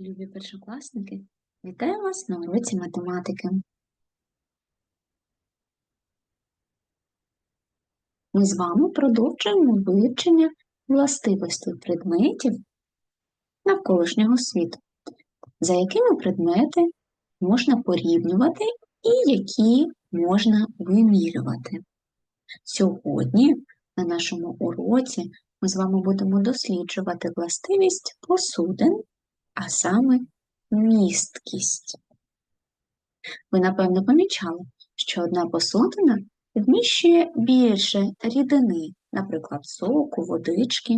Любі першокласники, вітаю вас на уроці математики. Ми з вами продовжуємо вивчення властивостей предметів навколишнього світу, за якими предмети можна порівнювати і які можна вимірювати. Сьогодні на нашому уроці ми з вами будемо досліджувати властивість посудин а саме місткість. Ви, напевно, помічали, що одна посудина вміщує більше рідини, наприклад, соку, водички,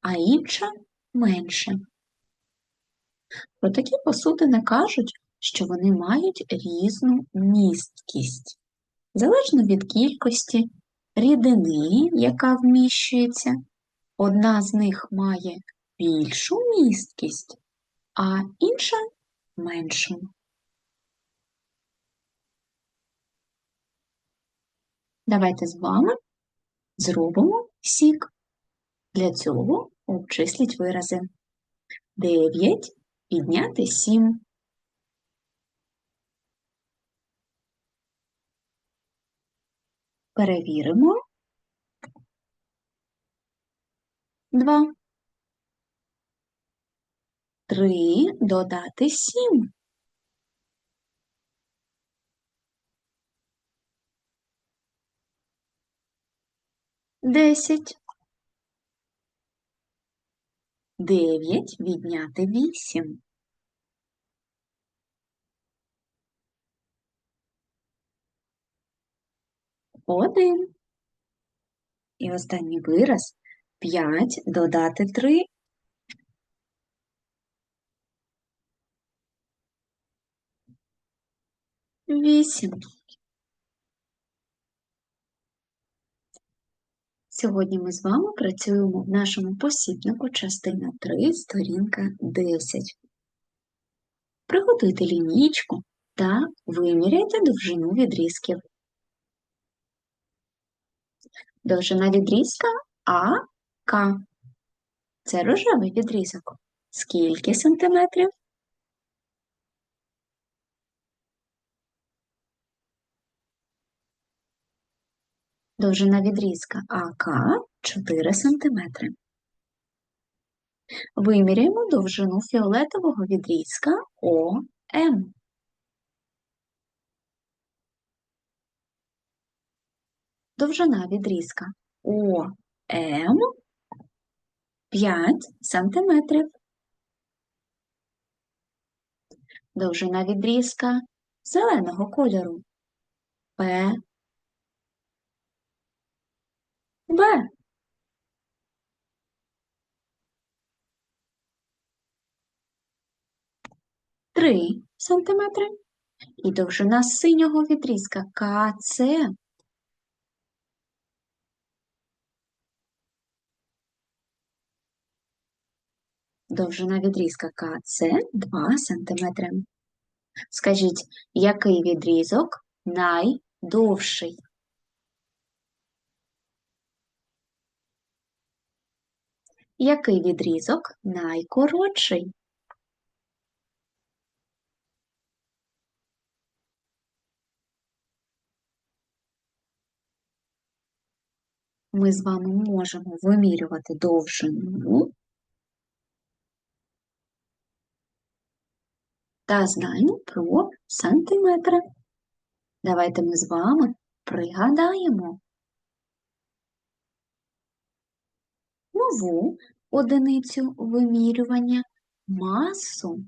а інша менше. Про такі посудини кажуть, що вони мають різну місткість, залежно від кількості рідини, яка вміщується. Одна з них має більшу місткість, а інша меншу. Давайте з вами зробимо сік. Для цього обчисліть вирази. 9 підняти 7. Перевіримо. 2. Три додати сім. Десять. Дев'ять відняти вісім. Один. І останній вираз п'ять додати три. Вісім. Сьогодні ми з вами працюємо в нашому посібнику частина 3, сторінка 10. Приготуйте лінійку та виміряйте довжину відрізків. Довжина відрізка АК. Це рожевий відрізок. Скільки сантиметрів? Довжина відрізка АК 4 см. Виміряємо довжину фіолетового відрізка ОМ. Довжина відрізка ОМ 5 см. Довжина відрізка зеленого кольору П Б. Три сантиметри. І довжина синього відрізка КЦ. Довжина відрізка КЦ 2 сантиметри. Скажіть, який відрізок найдовший? Який відрізок найкоротший? Ми з вами можемо вимірювати довжину та знаємо про сантиметри. Давайте ми з вами пригадаємо нову одиницю вимірювання масу.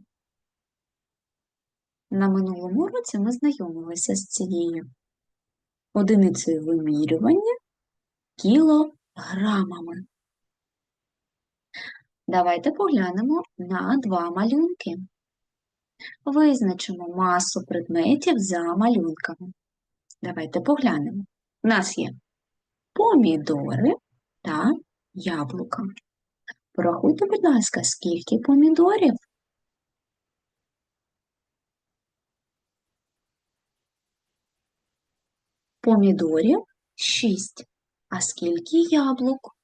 На минулому році ми знайомилися з цією одиницею вимірювання кілограмами. Давайте поглянемо на два малюнки. Визначимо масу предметів за малюнками. Давайте поглянемо. У нас є помідори та яблука. Порахуйте, будь ласка, скільки помідорів? Помідорів 6. А скільки яблук?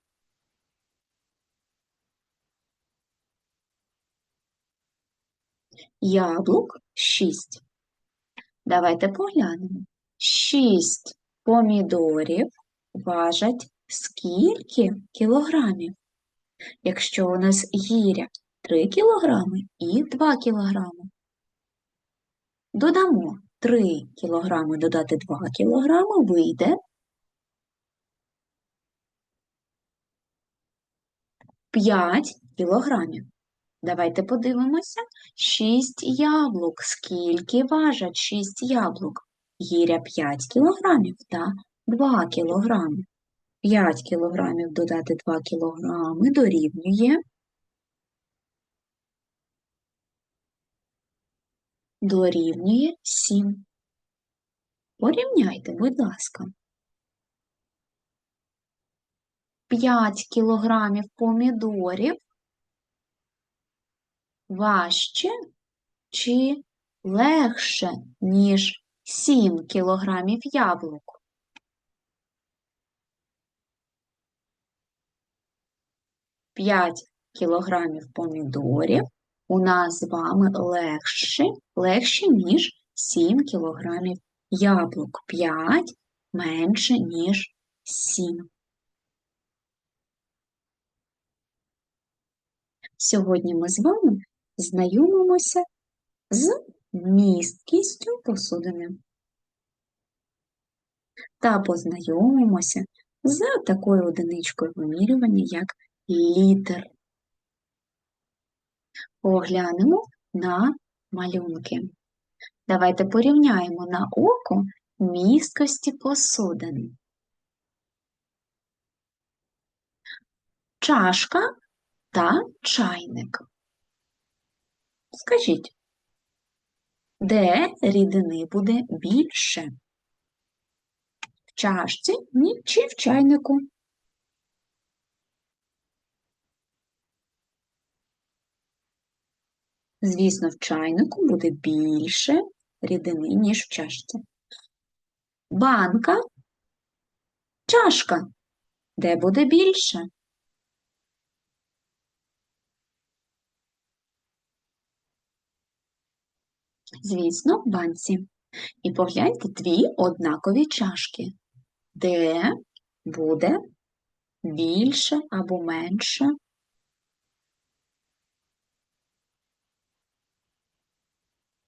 яблук 6. Давайте поглянемо. 6 помідорів важать скільки кілограмів? Якщо у нас гіря 3 кілограми і 2 кілограми. Додамо 3 кілограми додати 2 кілограми, вийде 5 кілограмів. Давайте подивимося. 6 яблук. Скільки важать 6 яблук? Гіря 5 кілограмів та 2 кілограми. 5 кілограмів додати 2 кілограми дорівнює. Дорівнює 7. Порівняйте, будь ласка. 5 кілограмів помідорів важче чи легше, ніж 7 кілограмів яблук? П'ять кілограмів помідорів у нас з вами легше, легше, ніж 7 кілограмів яблук. 5 менше, ніж 7. Сьогодні ми з вами знайомимося з місткістю посудини та познайомимося з такою одиничкою вимірювання, як літер. Поглянемо на малюнки. Давайте порівняємо на око місткості посудини. Чашка та чайник. Скажіть, де рідини буде більше? В чашці ні, чи в чайнику? Звісно, в чайнику буде більше рідини, ніж в чашці. Банка, чашка. Де буде більше? Звісно, в банці. І погляньте дві однакові чашки. Де буде більше або менше?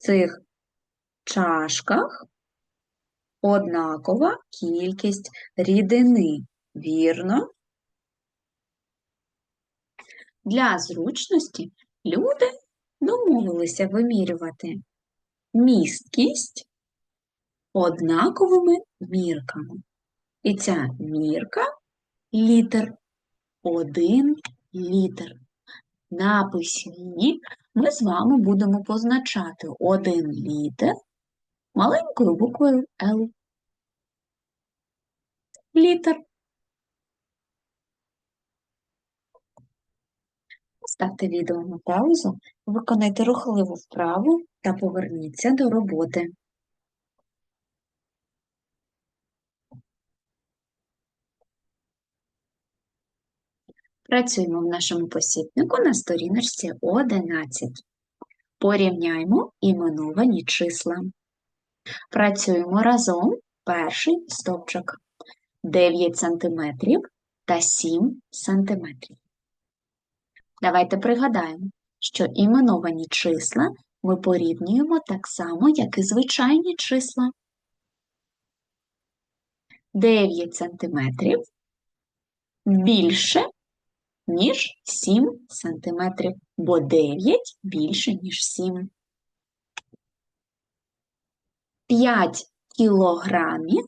Цих чашках однакова кількість рідини. Вірно? Для зручності люди домовилися вимірювати місткість однаковими мірками. І ця мірка літер, один літр. На письмі ми з вами будемо позначати один літр маленькою буквою Л. Літер. Ставте відео на паузу, виконайте рухливу вправу та поверніться до роботи. Працюємо в нашому посібнику на сторіночці 11. Порівняймо іменовані числа. Працюємо разом перший стовпчик 9 см та 7 см. Давайте пригадаємо, що іменовані числа ми порівнюємо так само, як і звичайні числа. 9 см більше, ніж 7 см, бо 9 більше, ніж 7. 5 кілограмів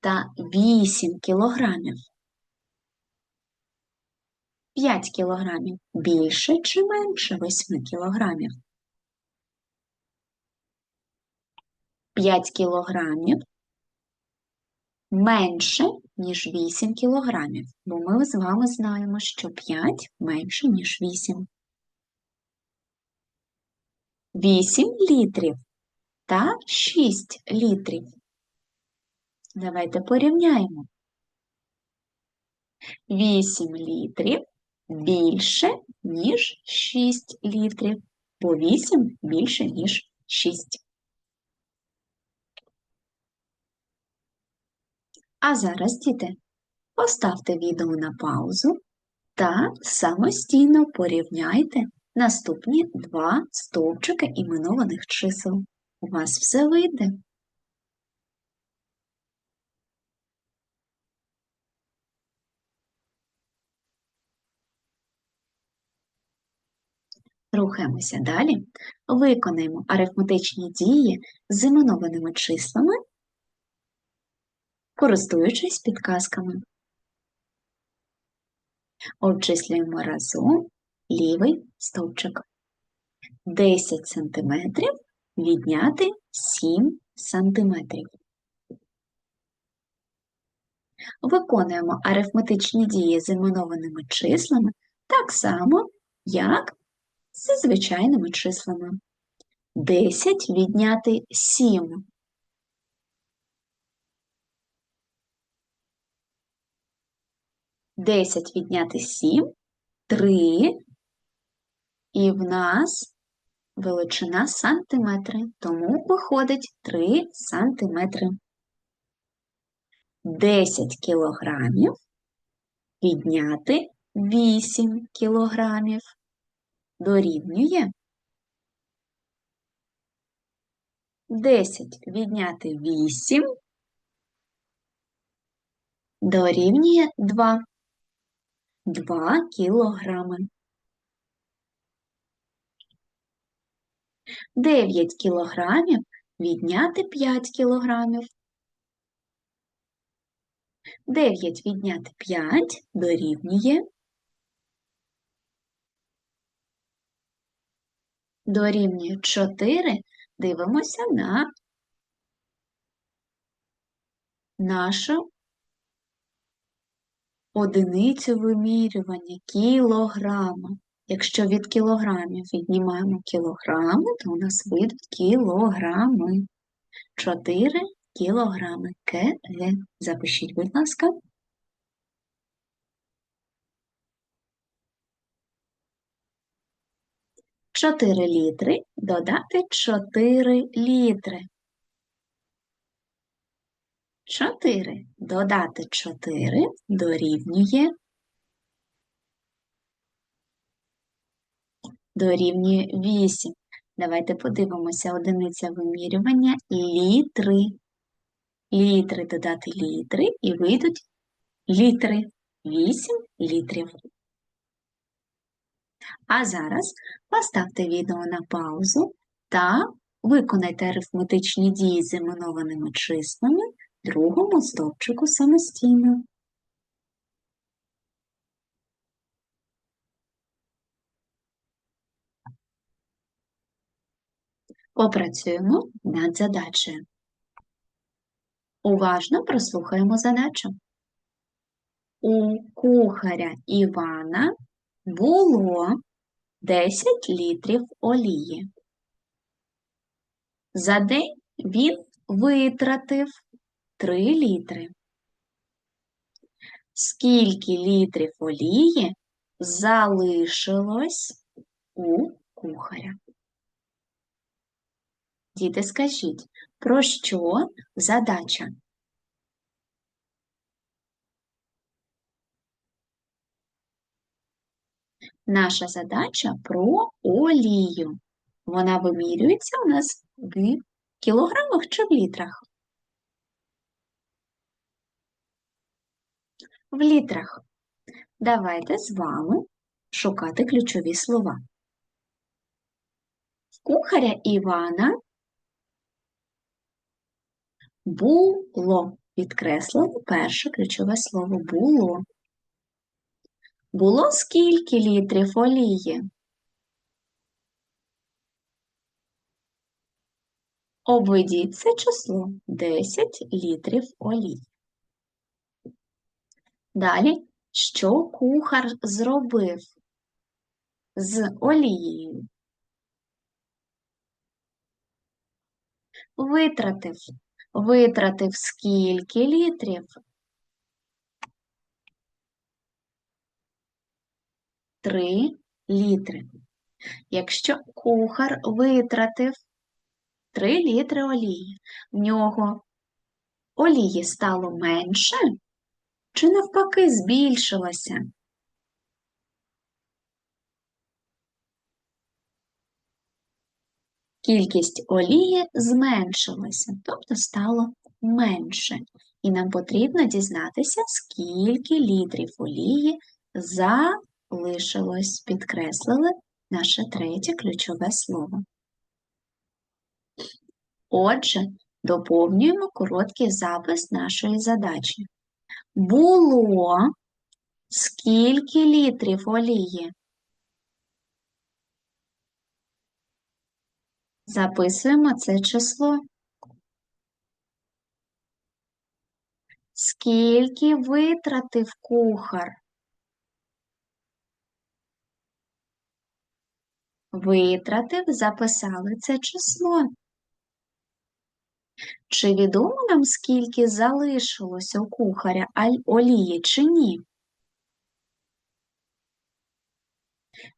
та 8 кілограмів. 5 кілограмів більше чи менше 8 кілограмів? 5 кілограмів менше, ніж 8 кілограмів, бо ми з вами знаємо, що 5 менше, ніж 8. 8 літрів та 6 літрів. Давайте порівняємо. 8 літрів більше, ніж 6 літрів. бо 8 більше, ніж 6. А зараз, діти, поставте відео на паузу та самостійно порівняйте наступні два стовпчики іменованих чисел. У вас все вийде. Рухаємося далі. Виконаємо арифметичні дії з іменованими числами, користуючись підказками. Обчислюємо разом лівий стовпчик. 10 см відняти 7 см. Виконуємо арифметичні дії з іменованими числами так само, як з звичайними числами. 10 відняти 7. Десять відняти сім, три, і в нас величина сантиметри, тому виходить 3 сантиметри. 10 кілограмів відняти 8 кілограмів дорівнює 10 відняти 8 дорівнює 2. 2 кілограми. 9 кілограмів відняти 5 кілограмів. 9 відняти 5 дорівнює дорівнює 4. Дивимося на нашу одиницю вимірювання кілограма. Якщо від кілограмів віднімаємо кілограми, то у нас вийдуть кілограми. 4 кілограми КГ. Запишіть, будь ласка. Чотири літри додати 4 літри. 4 додати 4 дорівнює дорівнює 8. Давайте подивимося одиниця вимірювання літри. Літри додати літри і вийдуть літри. 8 літрів. А зараз поставте відео на паузу та виконайте арифметичні дії з іменованими числами другому стовпчику самостійно. Попрацюємо над задачею. Уважно прослухаємо задачу. У кухаря Івана було 10 літрів олії. За день він витратив 3 літри. Скільки літрів олії залишилось у кухаря? Діти, скажіть, про що задача? Наша задача про олію. Вона вимірюється у нас в кілограмах чи в літрах? В літрах. Давайте з вами шукати ключові слова. В кухаря Івана було. Підкреслено перше ключове слово було. Було скільки літрів олії? Обведіть це число 10 літрів олії. Далі, що кухар зробив з олією? Витратив. Витратив скільки літрів? Три літри. Якщо кухар витратив 3 літри олії, в нього олії стало менше чи навпаки збільшилося? Кількість олії зменшилася, тобто стало менше. І нам потрібно дізнатися, скільки літрів олії залишилось, підкреслили наше третє ключове слово. Отже, доповнюємо короткий запис нашої задачі. Було скільки літрів олії? Записуємо це число. Скільки витратив кухар? Витратив, записали це число. Чи відомо нам, скільки залишилося у кухаря олії, чи ні?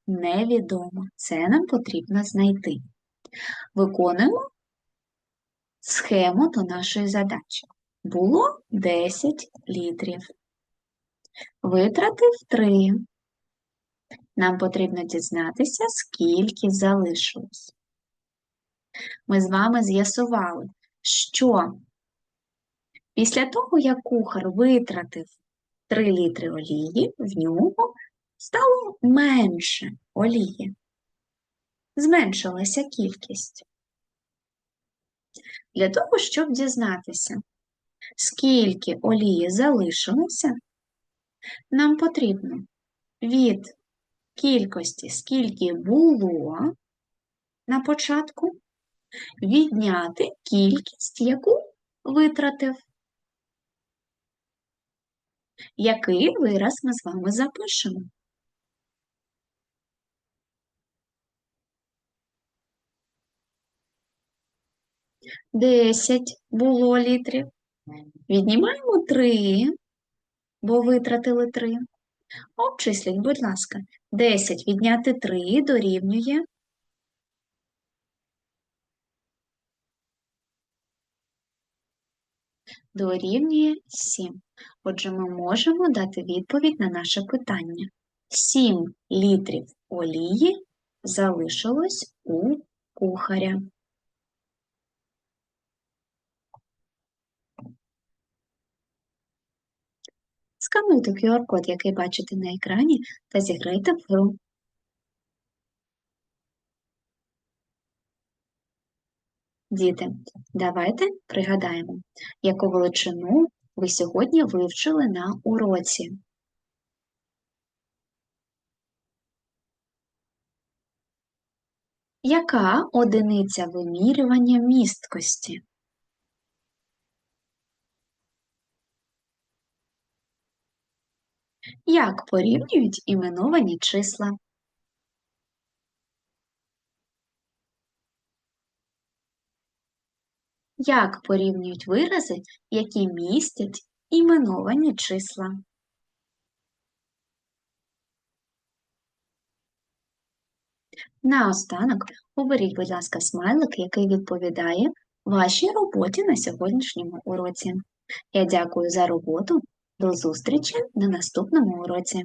Невідомо. Це нам потрібно знайти. Виконуємо схему до нашої задачі. Було 10 літрів. Витратив 3. Нам потрібно дізнатися, скільки залишилось. Ми з вами з'ясували, що після того, як кухар витратив 3 літри олії, в нього стало менше олії. Зменшилася кількість. Для того, щоб дізнатися, скільки олії залишилося, нам потрібно від кількості, скільки було на початку, відняти кількість, яку витратив. Який вираз ми з вами запишемо? Десять було літрів. Віднімаємо три, бо витратили три. Обчисліть, будь ласка, 10 відняти 3 дорівнює. Дорівнює 7. Отже, ми можемо дати відповідь на наше питання. 7 літрів олії залишилось у кухаря. Скануйте QR-код, який бачите на екрані, та зіграйте в гру. Діти, давайте пригадаємо, яку величину ви сьогодні вивчили на уроці. Яка одиниця вимірювання місткості? Як порівнюють іменовані числа? Як порівнюють вирази, які містять іменовані числа? Наостанок оберіть, будь ласка, смайлик, який відповідає вашій роботі на сьогоднішньому уроці. Я дякую за роботу. До зустрічі на наступному уроці!